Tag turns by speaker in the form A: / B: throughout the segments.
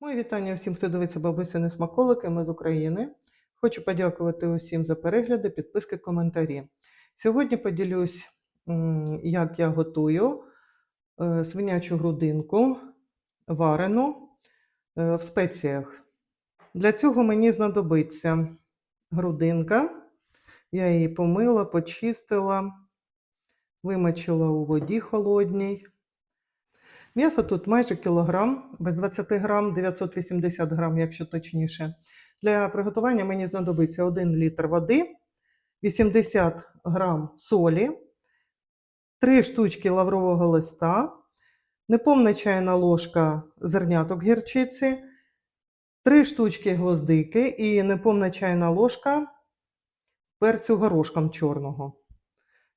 A: Мої вітання всім, хто дивиться бабусини смаколики. Ми з України. Хочу подякувати усім за перегляди, підписки, коментарі. Сьогодні поділюсь, як я готую е, свинячу грудинку варену е, в спеціях. Для цього мені знадобиться грудинка. Я її помила, почистила, вимочила у воді холодній. М'ясо тут майже кілограм, без 20 грам, 980 грам, якщо точніше. Для приготування мені знадобиться 1 літр води, 80 грам солі, 3 штучки лаврового листа, неповна чайна ложка зерняток гірчиці, 3 штучки гвоздики і неповна чайна ложка перцю горошком чорного.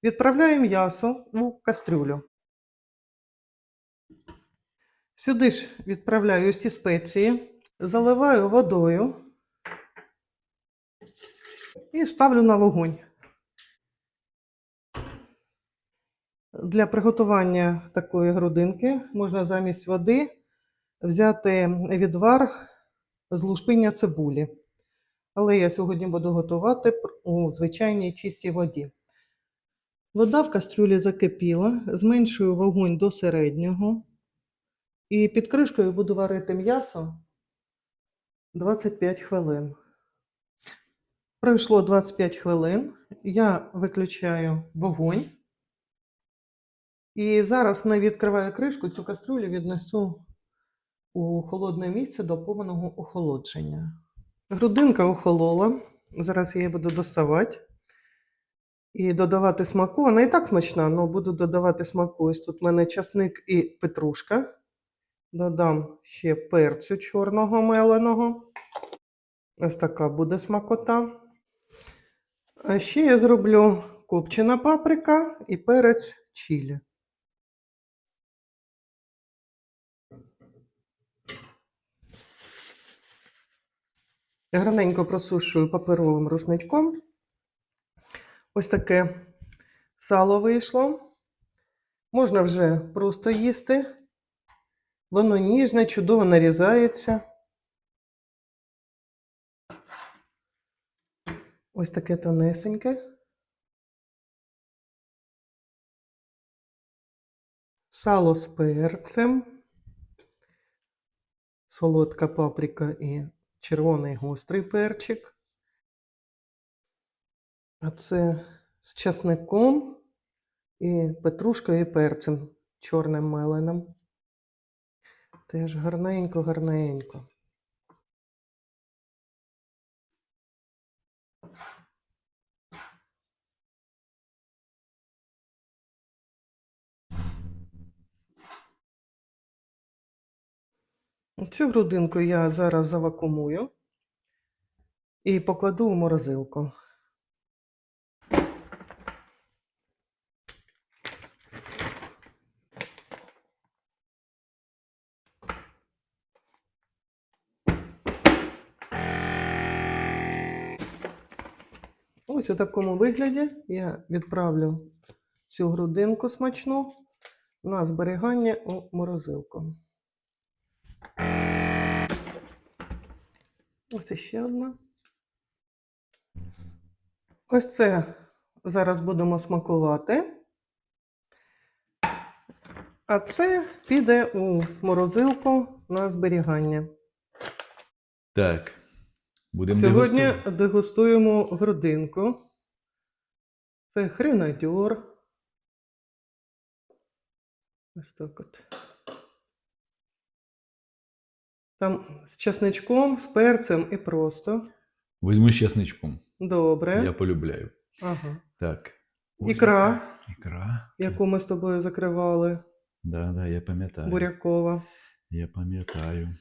A: Відправляю м'ясо у кастрюлю. Сюди ж відправляю всі спеції, заливаю водою і ставлю на вогонь. Для приготування такої грудинки можна замість води взяти відвар з лушпиння цибулі. Але я сьогодні буду готувати у звичайній чистій воді. Вода в кастрюлі закипіла, зменшую вогонь до середнього. І під кришкою буду варити м'ясо 25 хвилин. Пройшло 25 хвилин. Я виключаю вогонь. І зараз не відкриваю кришку, цю кастрюлю віднесу у холодне місце до повного охолодження. Грудинка охолола. Зараз я її буду доставати і додавати смаку. Вона і так смачна, але буду додавати смаку. Ось тут в мене часник і петрушка. Додам ще перцю чорного меленого. Ось така буде смакота. А ще я зроблю копчена паприка і перець чилі. Гарненько просушую паперовим рушничком. Ось таке сало вийшло. Можна вже просто їсти. Воно ніжне, чудово нарізається. Ось таке тонесеньке. Сало з перцем, солодка паприка і червоний гострий перчик. А це з часником і петрушкою і перцем чорним меленим. Теж гарненько, гарненько. Цю грудинку я зараз завакумую і покладу у морозилку. Ось у такому вигляді я відправлю цю грудинку смачну на зберігання у морозилку. Ось іще одна. Ось це зараз будемо смакувати. А це піде у морозилку на зберігання.
B: Так. Будемо
A: Сьогодні
B: дегустувати.
A: дегустуємо грудинку. Це гренадьор. Ось так от. Там з чесничком, з перцем і просто.
B: Візьму з чесничком.
A: Добре.
B: Я полюбляю.
A: Ага.
B: Так.
A: Ікра,
B: Ікра.
A: яку ми з тобою закривали,
B: Да, да, я пам'ятаю.
A: бурякова.
B: Я пам'ятаю.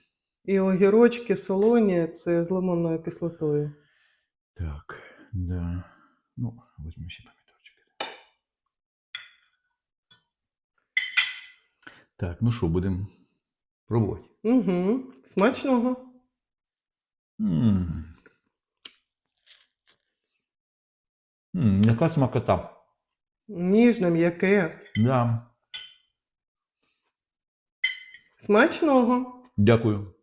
A: І огірочки солоні це з лимонною кислотою.
B: Так, да. Ну, візьму ще помідорчики. Так, ну що, будемо пробувати.
A: Угу. Смачного.
B: М. М, Яка смакота.
A: Ніжне, м'яке.
B: Да.
A: Смачного.
B: Дякую.